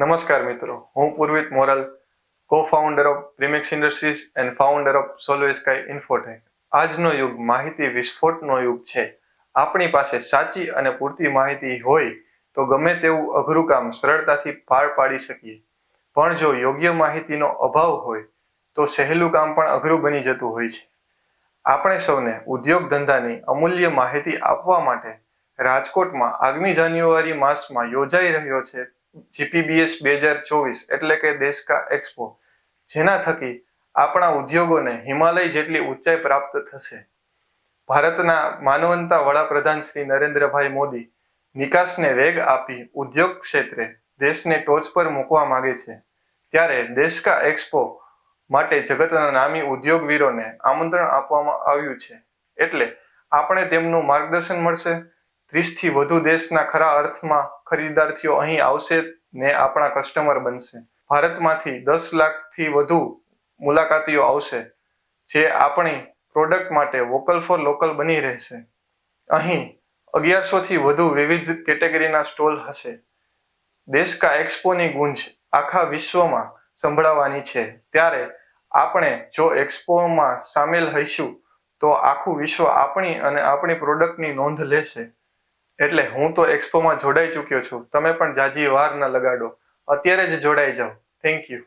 નમસ્કાર મિત્રો, હું Purvit Moral co founder of premix industries and founder of solve sky infotech આજનો યુગ માહિતી વિસ્ફોટનો યુગ છે. આપણી પાસે સાચી અને પૂરતી માહિતી હોય તો ગમે તેવું અઘરું કામ સરળતાથી પાર પાડી શકીએ. પણ જો યોગ્ય માહિતીનો અભાવ હોય તો સહેલું કામ પણ અઘરું બની જતું હોય છે. આપણે સૌને ઉદ્યોગ ધંધાની અમૂલ્ય માહિતી આપવા માટે રાજકોટમાં આગામી જાન્યુઆરી માસમાં યોજાઈ રહ્યો છે જીપીબીએસ બે હજાર ચોવીસ એટલે કે દેશકા એક્સપો, જેના થકી આપણા ઉદ્યોગોને હિમાલય જેટલી ઊંચાઈ પ્રાપ્ત થશે. ભારતના માનવંતા વડાપ્રધાન શ્રી નરેન્દ્રભાઈ મોદી નિકાસને વેગ આપી ઉદ્યોગ ક્ષેત્રે દેશને ટોચ પર મૂકવા માંગે છે. ત્યારે દેશકા એક્સપો માટે જગતના નામી ઉદ્યોગવીરોને આમંત્રણ આપવામાં આવ્યું છે. એટલે આપણે તેમનું માર્ગદર્શન મળશે. ત્રીસથી વધુ દેશના ખરા અર્થમાં ખરીદદારથીઓ અહીં આવશે ને આપણા કસ્ટમર બનશે. ભારતમાંથી દસ લાખથી વધુ મુલાકાતીઓ આવશે, જે આપણી પ્રોડક્ટ માટે વોકલ ફોર લોકલ બની રહેશે. અહીં અગિયારસોથી વધુ વિવિધ કેટેગરીના સ્ટોલ હશે. દેશ કા એક્સપોની ગુંજ આખા વિશ્વમાં સંભળાવાની છે. ત્યારે આપણે જો એક્સપોમાં સામેલ હઈશું, તો આખું વિશ્વ આપણી અને આપણી પ્રોડક્ટની નોંધ લેશે. એટલે હું તો એક્સપોમાં જોડાઈ ચૂક્યો છું. તમે પણ જાજી વાર ન લગાડો. અત્યારે જ જોડાઈ જાઓ. Thank you